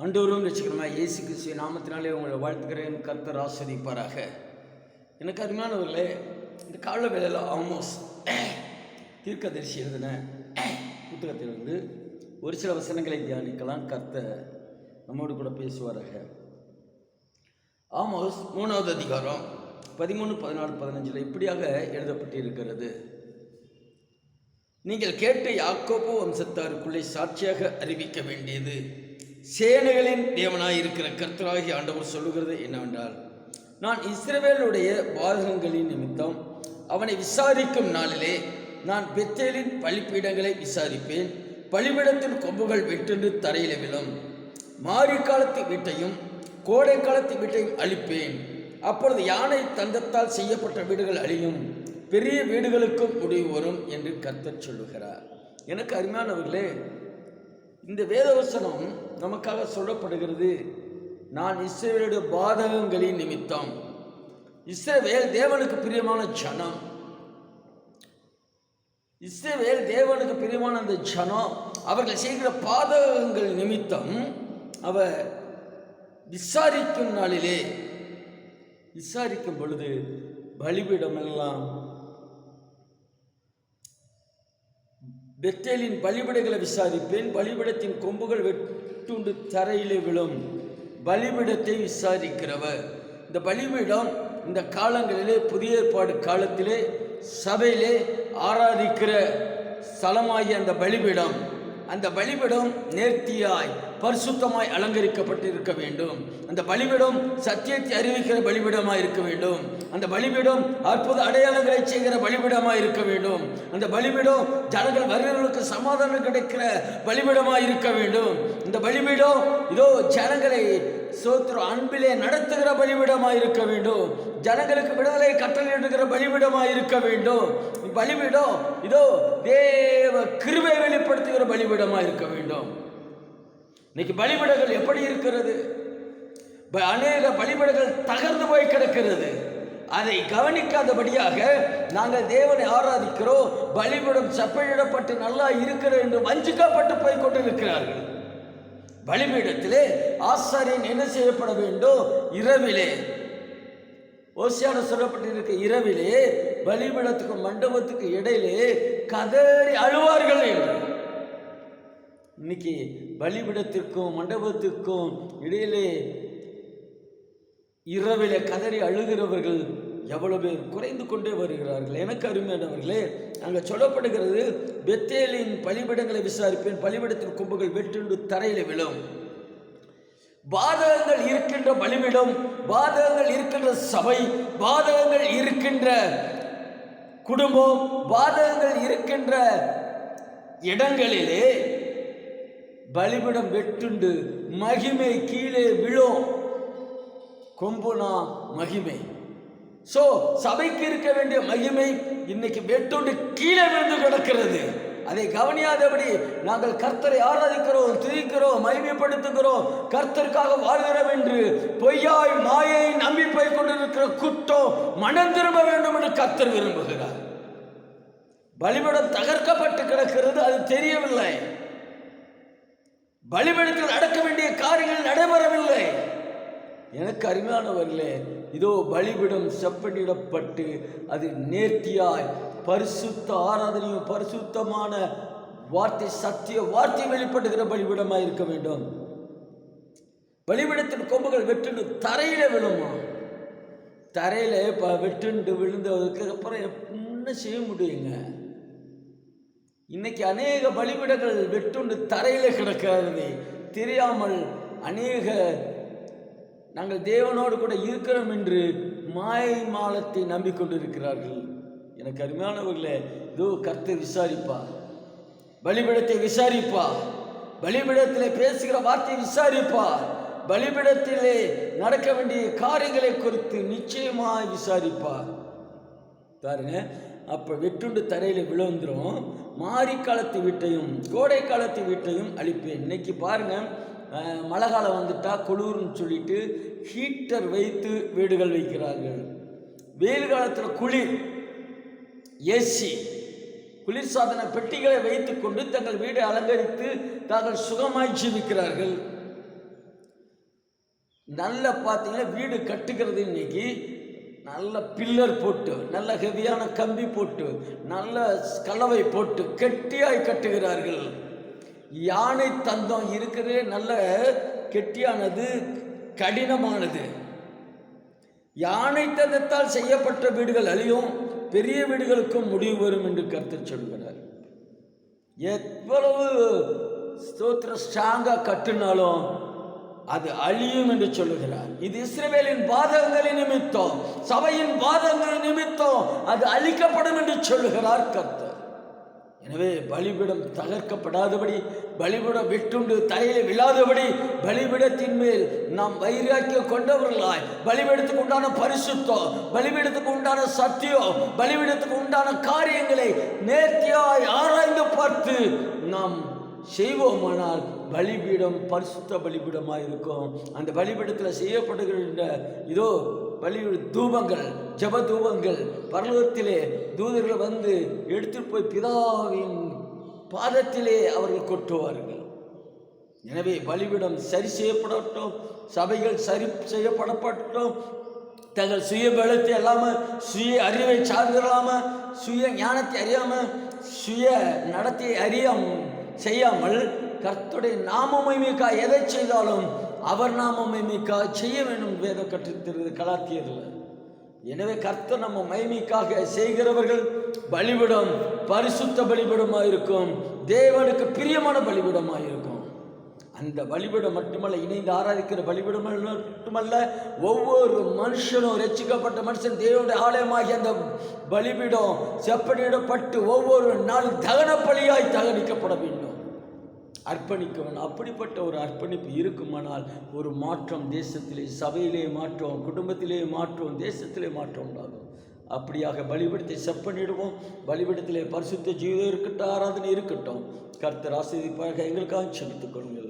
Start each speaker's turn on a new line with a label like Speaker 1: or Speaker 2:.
Speaker 1: ஆண்டவரும் ரசிக்கிறமாக இயேசு கிறிஸ்துவ நாமத்தினாலே உங்களை வாழ்த்துக்கிறேன் கர்த்தர் ஆஸ்வதிப்பாராக எனக்கு அருமையானவர்களே இந்த கால வேலையில் ஆமோஸ் தீர்க்கதரிசி எழுதின புத்தகத்திலிருந்து ஒரு சில வசனங்களை தியானிக்கலாம். கர்த்தர் நம்மோடு கூட பேசுவாராக. ஆமோஸ் மூணாவது அதிகாரம் பதிமூணு பதினாலு பதினஞ்சில் இப்படியாக எழுதப்பட்டிருக்கிறது. நீங்கள் கேட்ட யாக்கோபு வம்சத்தாருக்குள்ளே சாட்சியாக அறிவிக்க வேண்டியது சேனைகளின் தேவனாய் இருக்கிற கர்த்தராகி ஆண்டவர் சொல்லுகிறது என்னவென்றால் நான் இஸ்ரவேலுடைய பாதகங்களின் நிமித்தம் அவனை விசாரிக்கும் நாளிலே நான் பெத்தேலின் பழிப்பீடங்களை விசாரிப்பேன். பழிவிடத்தின் கொம்புகள் வெட்டென்று தரையில விழும். மாரி காலத்து வீட்டையும் கோடை காலத்து வீட்டையும் அழிப்பேன். அப்பொழுது யானை தந்தத்தால் செய்யப்பட்ட வீடுகள் அழியும். பெரிய வீடுகளுக்கும் முடிவு வரும் என்று கர்த்தர் சொல்லுகிறார். எனக்கு அருமையானவர்களே இந்த வேதவசனம் நமக்காக சொல்லப்படுகிறது. நான் இஸ்ரேவேலுடைய பாதகங்களின் நிமித்தம். இஸ்ரேவேல் தேவனுக்கு பிரியமான ஜனம். இஸ்ரேவேல் தேவனுக்கு பிரியமான அந்த ஜனம் அவர்கள் செய்கிற பாதகங்கள் நிமித்தம் அவர் விசாரிக்கும் நாளிலே விசாரிக்கும் பொழுது பலிபீடமெல்லாம் பெத்தேலின் பலிபிடங்களை விசாரிப்பேன். பலிபிடத்தின் கொம்புகள் வெட்டுண்டு தரையிலே விழும். பலிபிடத்தை விசாரிக்கிறவர். இந்த பலிபீடம் இந்த காலங்களிலே புதிய ஏற்பாடு காலத்திலே சபையிலே ஆராதிக்கிற ஸ்தலமாகிய அந்த பலிபீடம். அந்த பலிபீடம் நேர்த்தியாய் பரிசுத்தமாய் அலங்கரிக்கப்பட்டிருக்க வேண்டும். அந்த பலிபீடம் சத்தியத்தை அறிவிக்கிற பலிபீடமாய் இருக்க வேண்டும். அந்த பலிபீடம் அற்புத அடையாளங்களை செய்கிற பலிபீடமாய் இருக்க வேண்டும். அந்த பலிபீடம் ஜனங்கள் வருகிறவர்களுக்கு சமாதானம் கிடைக்கிற பலிபீடமாய் இருக்க வேண்டும். இந்த பலிபீடம் இதோ ஜனங்களை சோத்ரு அன்பிலே நடத்துகிற பலிபீடமாக இருக்க வேண்டும். ஜனங்களுக்கு விடுதலை கட்டளையிடுகிற பலிபீடமாக இருக்க வேண்டும். பலிபீடம் இதோ தேவ கிருவை வெளிப்படுத்துகிற பலிபீடமாக இருக்க வேண்டும். இன்னைக்கு பலிபீடங்கள் எப்படி இருக்கிறது? அநேக பலிபீடங்கள் தகர்ந்து போய் கிடக்கிறது. அதை கவனிக்காதபடியாக நாங்கள் தேவனை ஆராதிக்கிறோம். பலிபீடம் செப்பனிடப்பட்டு நல்லா இருக்கிறது என்று வஞ்சிக்கப்பட்டு போய் கொண்டிருக்கிறார்கள். பலிபீடத்திலே ஆசாரியன் என்ன செய்யப்பட வேண்டும்? இரவிலே. ஓசியான சொல்லப்பட்டிருக்க இரவிலே பலிபீடத்துக்கு மண்டபத்துக்கு இடையிலே கதறி அழுவார்கள் என்று. இன்னைக்கு பலிபீடத்திற்கும் மண்டபத்திற்கும் இடையிலே இரவிலே கதறி அழுகிறவர்கள் எவ்வளவு பேர் குறைந்து கொண்டே வருகிறார்கள். எனக்கு அருமையானவர்களே அங்கே சொல்லப்படுகிறது பெத்தேலின் பலிபிடங்களை விசாரிப்பேன். பலிபிடத்தின் கொம்புகள் வெட்டுண்டு தரையில் விழும். பாதகங்கள் இருக்கின்ற பலிபிடம் பாதகங்கள் இருக்கின்ற சபை பாதகங்கள் இருக்கின்ற குடும்பம் பாதகங்கள் இருக்கின்ற இடங்களிலே பலிபிடம் வெட்டுண்டு மகிமை கீழே விழும். கொம்புனா மகிமை. சோ சபைக்கு இருக்க வேண்டிய மகிமை இன்னைக்கு வெட்டுண்டு கீழே விழுந்து கிடக்கிறது. அதை கவனியாதபடி நாங்கள் கர்த்தரை ஆராதிக்கிறோம் துதிக்கிறோம் மகிமைப்படுத்துகிறோம். கர்த்தருக்காக வாழ்கிறோம் என்று பொய்யாய் மாயை நம்பி கொண்டிருக்கிற குற்றம் மனம் திரும்ப வேண்டும் என்று கர்த்தர் விரும்புகிறார். பலிபடம் தகர்க்கப்பட்டு கிடக்கிறது அது தெரியவில்லை. பலிபடத்தில் நடக்க வேண்டிய காரியங்கள் நடைபெறவில்லை. எனக்கு அருமையானவர்களே இதோ பலிபிடம் செப்பனிடப்பட்டு அது நேர்த்தியாய் பரிசுத்த ஆராதனையும் பரிசுத்தமான வார்த்தை சத்திய வார்த்தை வெளிப்படுகிற பலிபிடமாக இருக்க வேண்டும். பலிபிடத்தின் கொம்புகள் வெட்டுண்டு தரையில விழுமா? தரையில இப்போ வெட்டுண்டு விழுந்ததுக்கு அப்புறம் என்ன செய்ய முடியுங்க? இன்னைக்கு அநேக பலிபிடங்கள் வெட்டுண்டு தரையில கிடக்கிறது. தெரியாமல் அநேக நாங்கள் தேவனோடு கூட இருக்கிறோம் என்று மாயை மாலத்தை நம்பிக்கொண்டிருக்கிறார்கள். எனக்கு அருமையானவர்களே இதோ கர்த்தர் விசாரிப்பா பலிபிடத்தை விசாரிப்பா பலிபிடத்திலே பேசுகிற வார்த்தையை விசாரிப்பா பலிபிடத்திலே நடக்க வேண்டிய காரியங்களை குறித்து நிச்சயமாக விசாரிப்பார். பாருங்க அப்போ வெட்டுண்டு தரையில் விழுந்துரும். மாரி காலத்து வீட்டையும் கோடை காலத்து வீட்டையும் அழிப்பேன். இன்னைக்கு பாருங்கள் மழை காலம் வந்துட்டால் குளிர்னு சொல்லிட்டு ஹீட்டர் வைத்து வீடுகள் வைக்கிறார்கள். வெயில் காலத்தில் குளிர் ஏசி குளிர்சாதன பெட்டிகளை வைத்துக்கொண்டு தங்கள் வீடை அலங்கரித்து தாங்கள் சுகமாய் ஜீவிக்கிறார்கள். நல்ல பார்த்தீங்கன்னா வீடு கட்டுக்கிறது இன்னைக்கு. நல்ல பில்லர் போட்டு நல்ல ஹெவியான கம்பி போட்டு நல்ல கலவை போட்டு கெட்டியாய் கட்டுகிறார்கள். யானை தந்தம் இருக்கிறதே நல்ல கெட்டியானது கடினமானது. யானை தந்தத்தால் செய்யப்பட்ட வீடுகள் அழியும் பெரிய வீடுகளுக்கும் முடிவு வரும் என்று கருத்து சொல்கிறார் எவ்வளவு ஸ்தோத்திர ஸ்ட்ராங்காக கட்டினாலும் அது அழியும் என்று சொல்லுகிறார். இது இஸ்ரேலின் பாதகங்களின் நிமித்தம் சபையின் பாதகங்களின் நிமித்தம் அது அழிக்கப்படும் என்று சொல்லுகிறார் கர்த்தர். எனவே பலிபிடம் தகர்க்கப்படாதபடி பலிபிடம் வெட்டுண்டு தலையில விழாதபடி பலிபிடத்தின் மேல் நாம் வைராக்கியம் கொண்டவர்களாய் பலிபிடத்துக்கு உண்டான பரிசுத்தம் பலிபிடத்துக்கு உண்டான சத்தியம் பலிபிடத்துக்கு உண்டான காரியங்களை நேர்த்தியாய் ஆராய்ந்து பார்த்து நாம் செய்வோமானால் பலிபீடம் பரிசுத்த பலிபீடமாக இருக்கும் அந்த பலிபீடத்தில் செய்யப்படுகின்ற இதோ பலி தூபங்கள் ஜப தூபங்கள் பரலோகத்திலே தூதர்கள் வந்து எடுத்துட்டு போய் பிதாவின் பாதத்திலே அவர்கள் கொட்டுவார்கள். எனவே பலிபீடம் சரி செய்யப்படட்டும் சபைகள் சரி செய்யப்படப்பட்டோம். தங்கள் சுய பலத்தை இல்லாமல் சுய அறிவை சார்ந்தில்லாமல் சுய ஞானத்தை அறியாமல் சுய நடத்தை அறியாமல் செய்யாமல் கர்த்துடைய நாம எதை செய்தாலும் அவர் நாம மைமைக்காக செய்ய வேண்டும் வேதம் கற்றுத்தருது கலாத்தியரில். எனவே கர்த்தர் நம்ம மைமைக்காக செய்கிறவர்கள் பலிபிடம் பரிசுத்த பலிபிடமாக இருக்கும் தேவனுக்கு பிரியமான பலிபிடமாக இருக்கும் அந்த பலிபீடம் மட்டுமல்ல இணைந்து ஆராதிக்கிற பலிபிடம் மட்டுமல்ல ஒவ்வொரு மனுஷனும் ரட்சிக்கப்பட்ட மனுஷன் தேவனுடைய ஆலயமாகி அந்த பலிபீடம் செப்பனிடப்பட்டு ஒவ்வொரு நாள் தகன பலியாய் தகனிக்கப்பட வேண்டும். அர்ப்பணிக்கவன். அப்படிப்பட்ட ஒரு அர்ப்பணிப்பு இருக்குமானால் ஒரு மாற்றம் தேசத்திலே சபையிலே மாற்றம் குடும்பத்திலே மாற்றம் தேசத்திலே மாற்றம் உண்டாகும். அப்படியாக பலிபீடத்தை செப்பனிடுவோம். பலிபீடத்திலே பரிசுத்த ஜீவிதம் இருக்கட்டும் ஆராதனை இருக்கட்டும். கர்த்தர் ஆசிரியப்பாக எங்களுக்காக செலுத்துக் கொள்ளுங்கள்.